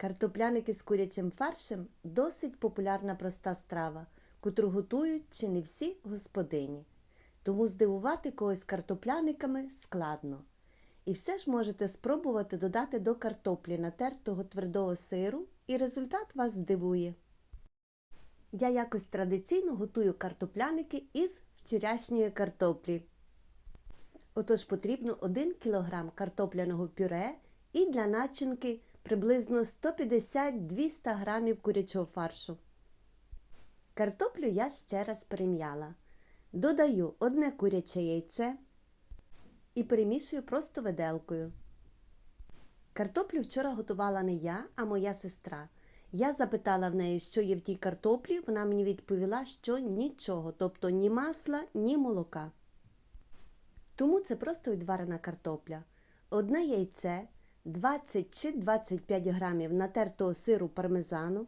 Картопляники з курячим фаршем досить популярна проста страва, котру готують чи не всі господині. Тому здивувати когось картопляниками складно. І все ж можете спробувати додати до картоплі натертого твердого сиру, і результат вас здивує. Я якось традиційно готую картопляники із вчорашньої картоплі. Отож потрібно 1 кг картопляного пюре і для начинки приблизно 150-200 г курячого фаршу. Картоплю я ще раз перем'яла. Додаю одне куряче яйце і перемішую просто виделкою. Картоплю вчора готувала не я, а моя сестра. Я запитала в неї, що є в тій картоплі, вона мені відповіла, що нічого, тобто ні масла, ні молока. Тому це просто відварена картопля. Одне яйце, 20 чи 25 грамів натертого сиру пармезану,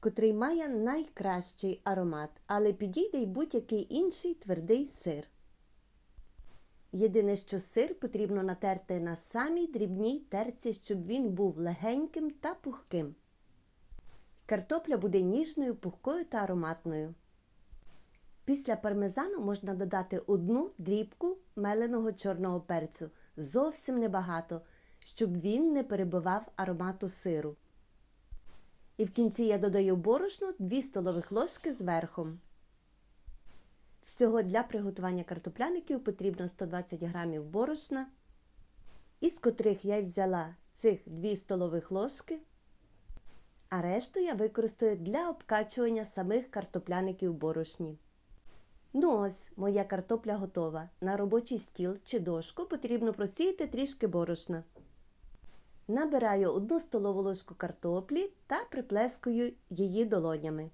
котрий має найкращий аромат, але підійде й будь-який інший твердий сир. Єдине, що сир потрібно натерти на самій дрібній терці, щоб він був легеньким та пухким. Картопля буде ніжною, пухкою та ароматною. Після пармезану можна додати одну дрібку меленого чорного перцю, зовсім небагато, щоб він не перебивав аромату сиру. І в кінці я додаю борошно 2 столових ложки з. Всього для приготування картопляників потрібно 120 г борошна, із котрих я взяла цих 2 столових ложки, а решту я використаю для обкачування самих картопляників борошні. Ну ось, моя картопля готова. На робочий стіл чи дошку потрібно просіяти трішки борошна. Набираю 1 столову ложку картоплі та приплескую її долонями.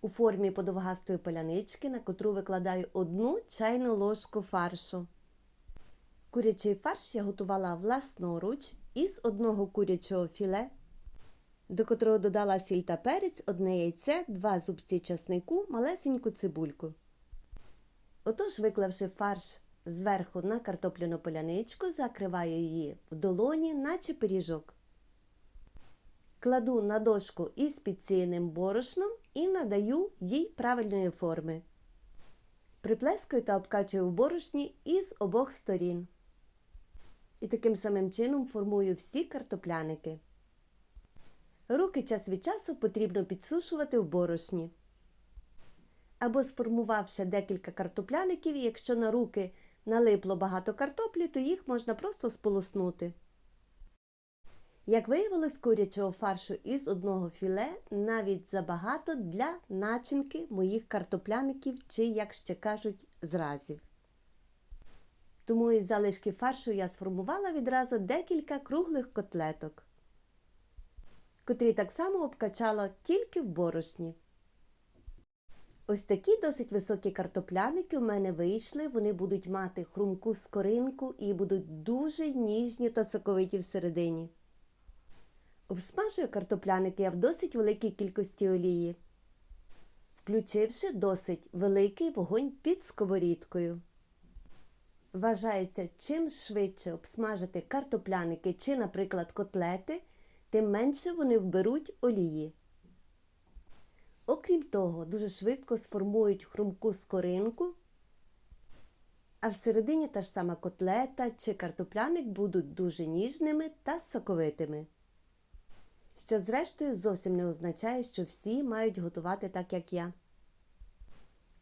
У формі подовгастої полянички, на котру викладаю 1 чайну ложку фаршу. Курячий фарш я готувала власноруч із одного курячого філе, до котрого додала сіль та перець, одне яйце, два зубці часнику, малесеньку цибульку. Отож, виклавши фарш зверху на картопляну поляничку, закриваю її в долоні, наче пиріжок. Кладу на дошку із підсіяним борошном і надаю їй правильної форми. Приплескаю та обкачую в борошні із обох сторін. І таким самим чином формую всі картопляники. Руки час від часу потрібно підсушувати в борошні. Або сформувавши декілька картопляників, якщо на руки налипло багато картоплі, то їх можна просто сполоснути. Як виявилось, курячого фаршу із одного філе навіть забагато для начинки моїх картопляників чи, як ще кажуть, зразів. Тому із залишки фаршу я сформувала відразу декілька круглих котлеток, котрі так само обкачала тільки в борошні. Ось такі досить високі картопляники у мене вийшли. Вони будуть мати хрумку скоринку і будуть дуже ніжні та соковиті всередині. Обсмажую картопляники я в досить великій кількості олії, включивши досить великий вогонь під сковорідкою. Вважається, чим швидше обсмажити картопляники чи, наприклад, котлети, тим менше вони вберуть олії. Окрім того, дуже швидко сформують хрумку скоринку, а всередині та ж сама котлета чи картопляник будуть дуже ніжними та соковитими. Що, зрештою, зовсім не означає, що всі мають готувати так, як я.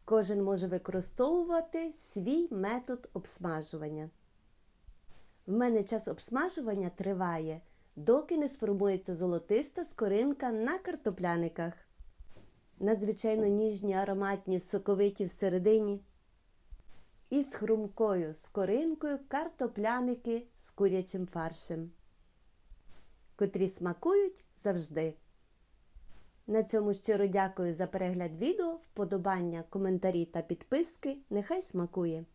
Кожен може використовувати свій метод обсмажування. В мене час обсмажування триває, доки не сформується золотиста скоринка на картопляниках. Надзвичайно ніжні, ароматні, соковиті всередині. І з хрумкою скоринкою картопляники з курячим фаршем котрі смакують завжди. На цьому щиро дякую за перегляд відео, вподобання, коментарі та підписки. Нехай смакує!